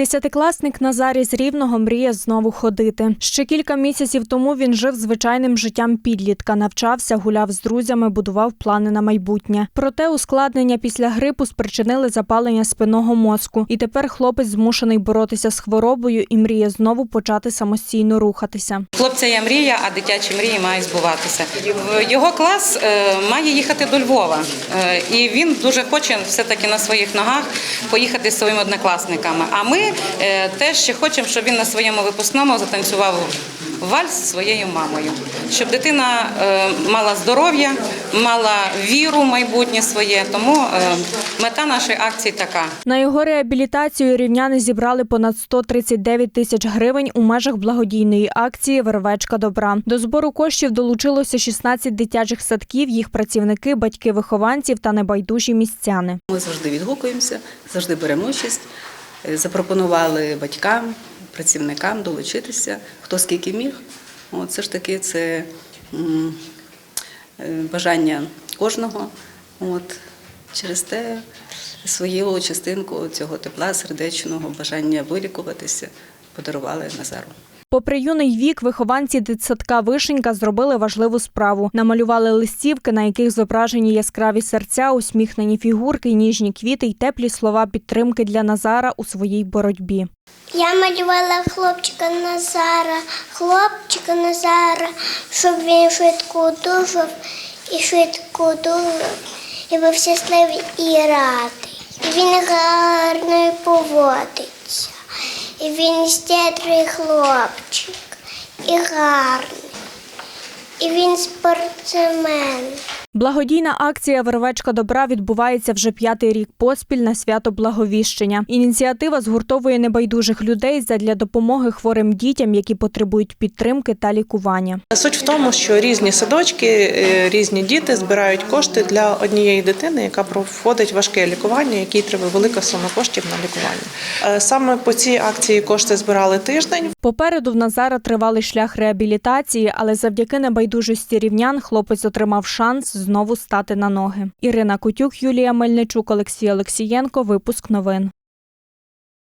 Десятикласник Назарій з Рівного мріє знову ходити. Ще кілька місяців тому він жив звичайним життям підлітка, навчався, гуляв з друзями, будував плани на майбутнє. Проте ускладнення після грипу спричинили запалення спинного мозку, і тепер хлопець змушений боротися з хворобою і мріє знову почати самостійно рухатися. Хлопця є мрія, а дитячі мрії мають збуватися. Його клас е, має їхати до Львова, Е, і він дуже хоче все-таки на своїх ногах поїхати зі своїми однокласниками. А ми е, теж ще хочемо, щоб він на своєму випускному затанцював вальс зі своєю мамою, щоб дитина е, мала здоров'я, мала віру в майбутнє своє. Тому е, мета нашої акції така. На його реабілітацію рівняни зібрали понад 139 тисяч гривень у межах благодійної акції Вервечка добра. До збору коштів долучилося 16 дитячих садків, їх працівники, батьки вихованців та небайдужі містяни. Ми завжди відгукуємося, завжди беремо участь. Е, Запропонували батькам, працівникам долучитися, хто скільки міг. Все ж таки це е, бажання кожного. От, через те свою частинку цього тепла, сердечного бажання вилікуватися подарували Назару. Попри юний вік, вихованці дитсадка Вишенька зробили важливу справу. Намалювали листівки, на яких зображені яскраві серця, усміхнені фігурки, ніжні квіти й теплі слова підтримки для Назара у своїй боротьбі. Я малювала хлопчика Назара, хлопчика Назара, щоб він швидко одужав і швидко одужав, і був щасливий і радий. Він гарно поводиться. І він щедрий хлопчик, і гарний. І він спортсмен. Благодійна акція Вервечка добра відбувається вже п'ятий рік поспіль на свято Благовіщення. Ініціатива згуртовує небайдужих людей задля допомоги хворим дітям, які потребують підтримки та лікування. Суть в тому, що різні садочки, е, різні діти збирають кошти для однієї дитини, яка проходить важке лікування, якій треба велика сума коштів на лікування. Е, Саме по цій акції кошти збирали тиждень. Попереду в Назара тривалий шлях реабілітації, але завдяки небайдужості рівнян хлопець отримав шанс знову стати на ноги. Ірина Кутюк, Юлія Мельничук, Олексій Олексієнко. Випуск новин.